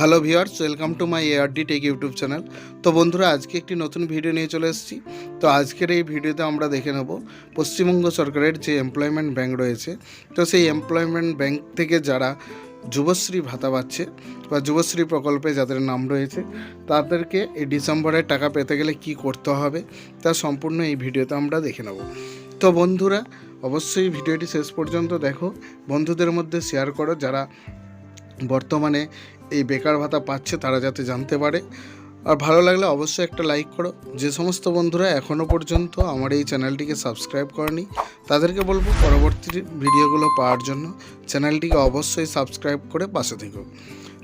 Hello viewers, welcome to my ARD tech YouTube channel. তো বন্ধুরা, আজকে একটি নতুন ভিডিও নিয়ে চলে এসেছি। তো আজকের এই ভিডিওতে আমরা দেখে নেব পশ্চিমবঙ্গ সরকারের যে এমপ্লয়মেন্ট ব্যাঙ্ক রয়েছে। তো সেই এমপ্লয়মেন্ট ব্যাঙ্ক থেকে যারা যুবশ্রী ভাতা পাচ্ছে বা যুবশ্রী প্রকল্পে যাদের নাম রয়েছে, তাদেরকে এই ডিসেম্বরে টাকা পেতে গেলে কি করতে হবে, তা সম্পূর্ণ এই ভিডিওতে আমরা দেখে নেব। তো বন্ধুরা, অবশ্যই ভিডিওটি শেষ পর্যন্ত দেখো। বন্ধুদের মধ্যে শেয়ার করো যারা বর্তমানে এই বেকার ভাতা পাচ্ছে তারা যাতে জানতে পারে। আর ভালো লাগলে অবশ্যই একটা লাইক করো। যে সমস্ত বন্ধুরা এখনও পর্যন্ত আমার এই চ্যানেলটিকে সাবস্ক্রাইব করেনি, তাদেরকে বলব পরবর্তী ভিডিওগুলো পাওয়ার জন্য চ্যানেলটিকে অবশ্যই সাবস্ক্রাইব করে পাশে থেকো।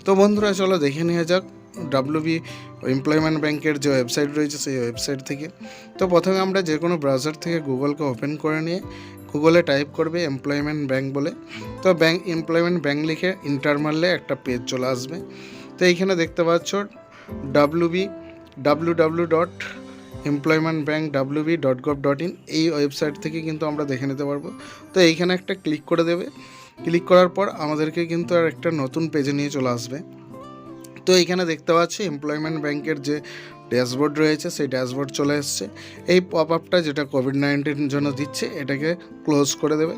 তো বন্ধুরা, চলো দেখে নেওয়া যাক ডাব্লিউবি এমপ্লয়মেন্ট ব্যাংকের যে ওয়েবসাইট রয়েছে, সেই ওয়েবসাইট থেকে। তো প্রথমে আমরা যে কোনো ব্রাউজার থেকে গুগলকে ওপেন করে নিয়ে গুগলে টাইপ করবে এমপ্লয়মেন্ট ব্যাংক বলে। তো ব্যাংক এমপ্লয়মেন্ট ব্যাংক লিখে ইন্টার মারলে একটা পেজ চলে আসবে। তো এইখানে দেখতে পাচ্ছ WB W W dot employment bank WB dot gov dot in এই ওয়েবসাইট থেকে কিন্তু আমরা দেখে নিতে পারব। তো এইখানে একটা ক্লিক করে দেবে। ক্লিক করার পর আমাদেরকে কিন্তু আর একটা নতুন পেজে নিয়ে চলে আসবে। তো এইখানে দেখতে পাচ্ছি এমপ্লয়মেন্ট ব্যাংকের যে ড্যাশবোর্ড রয়েছে, সেই ড্যাশবোর্ড চলে এসছে। এই পপ আপটা যেটা কোভিড নাইন্টিন জন্য দিচ্ছে, এটাকে ক্লোজ করে দেবে।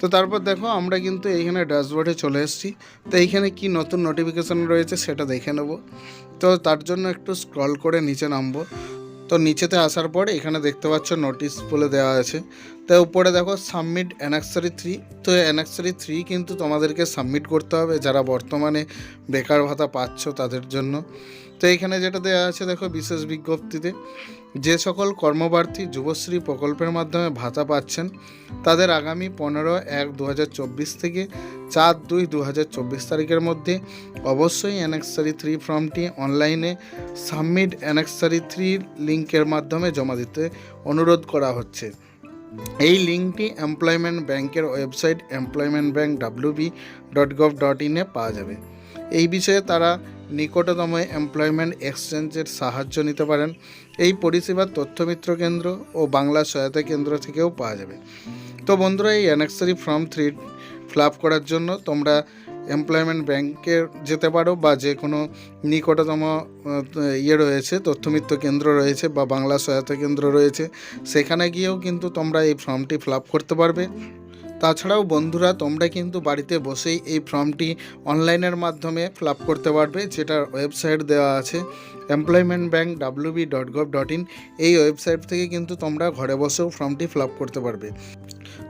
তো তারপর দেখো, আমরা কিন্তু এইখানে ড্যাশবোর্ডে চলে এসেছি। তো এইখানে কি নতুন নোটিফিকেশান রয়েছে, সেটা দেখে নেব। তো তার জন্য একটু স্ক্রল করে নিচে নামবো। তো নিচেতে আসার পর এখানে দেখতে পাচ্ছ নোটিশ বলে দেওয়া আছে। তো উপরে দেখো সাবমিট অ্যানাক্সারি থ্রি তো অ্যানাক্সারি থ্রি কিন্তু তোমাদেরকে সাবমিট করতে হবে যারা বর্তমানে বেকার ভাতা পাচ্ছ তাদের জন্য। তো এখানে যেটা দেওয়া আছে দেখো বিশেষ বিজ্ঞপ্তিতে, যে সকল কর্মপ্রার্থী যুবশ্রী প্রকল্পের মাধ্যমে ভাতা পাচ্ছেন, তাদের আগামী পনেরো এক দু থেকে চার দুই দু তারিখের মধ্যে অবশ্যই অ্যানেক্সারি থ্রি ফর্মটি অনলাইনে সাবমিট অ্যানেক্সারি থ্রি লিঙ্কের মাধ্যমে জমা দিতে অনুরোধ করা হচ্ছে। এই লিঙ্কটি এমপ্লয়মেন্ট ব্যাংকের website employment bank WB dot gov dot ইনে পাওয়া যাবে। এই বিষয়ে তারা নিকটতম এমপ্লয়মেন্ট এক্সচেঞ্জের সাহায্য নিতে পারেন। এই পরিষেবার তথ্যমিত্র কেন্দ্র ও বাংলা সহায়তা কেন্দ্র থেকেও পাওয়া যাবে। তো বন্ধুরা, এই annexure form three fill up করার জন্য তোমরা এমপ্লয়মেন্ট ব্যাংকে যেতে পারো বা যে কোনো নিকটতম ইয়ে রয়েছে, তথ্যমিত্র কেন্দ্র রয়েছে বা বাংলা সহায়তা কেন্দ্র রয়েছে। সেখানে গিয়েও কিন্তু তোমরা এই ফর্মটি ফিল করতে পারবে। তাছাড়াও বন্ধুরা, তোমরা কিন্তু বাড়িতে বসেই এই ফর্মটি অনলাইনের মাধ্যমে ফিল আপ করতে পারবে, যেটার ওয়েবসাইট দেওয়া আছে employment bank WB dot gov dot in এই ওয়েবসাইট থেকে কিন্তু তোমরা ঘরে বসেও ফর্মটি ফিল আপ করতে পারবে।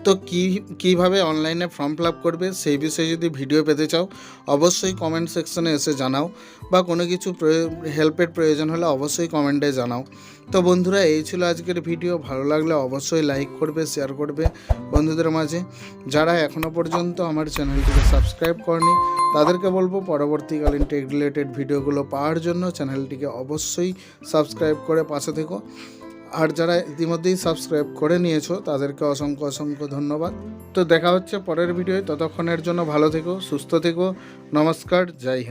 তো কী, কীভাবে অনলাইনে ফর্ম ফিল আপ করবে, সেই বিষয়ে যদি ভিডিও পেতে চাও, অবশ্যই কমেন্ট সেকশনে এসে জানাও বা কোনো কিছু হেল্পের প্রয়োজন হলে অবশ্যই কমেন্টে জানাও। তো বন্ধুরা, এই ছিল আজকের ভিডিও ভালো লাগলে অবশ্যই লাইক করবে শেয়ার করবে বন্ধুদের মাঝে। যারা এখনও পর্যন্ত আমার চ্যানেলটিকে সাবস্ক্রাইব করেনি, তাদেরকে বলব পরবর্তীকালীন টেক রিলেটেড ভিডিওগুলো পাওয়ার জন্য চ্যানেলটিকে অবশ্যই সাবস্ক্রাইব করে পাশে থেকো। আর যারা ইতিমধ্যেই সাবস্ক্রাইব করে নিয়েছো, তাদেরকে অসংখ্য অসংখ্য ধন্যবাদ। তো দেখা হচ্ছে পরের ভিডিওয়। ততক্ষণের জন্য ভালো থেকো, সুস্থ থেকো। নমস্কার, জয় হিন্দ।